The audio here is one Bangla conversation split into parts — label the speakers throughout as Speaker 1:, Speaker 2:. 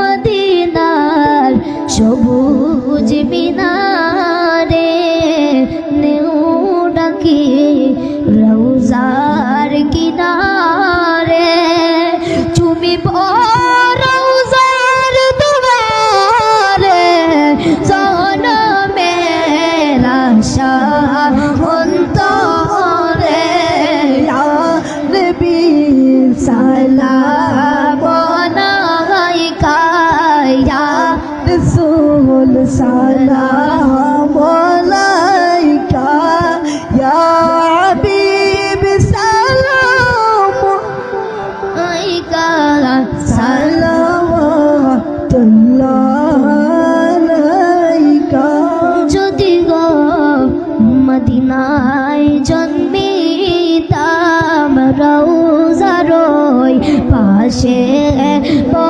Speaker 1: মদিনার সবুজ মিনারে নেউ ডাকি রৌজার কিনারে। তুমি রৌজার দুয়ারে, জনমের আশা অন্তরে। ইয়া নবী রাসূল সালাম আলাইকা ইয়া হাবিব সালাম আলাইকা সালাওয়াতুল্লাহ আলাইকা যদি গো মদিনায় জন্মিতাম রৌজারই পাশে বসিতাম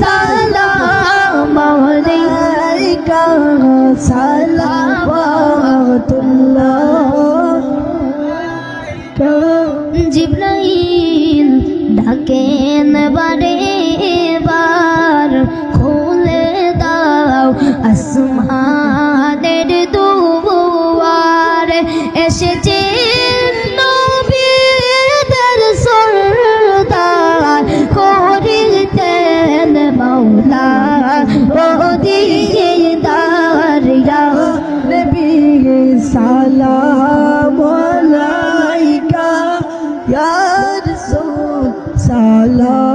Speaker 1: সালাম আলাইকা সালাওয়াতুল্লাহ। জিব্রাইল ডাকেন বারে
Speaker 2: ইয়া রাসূল সালাম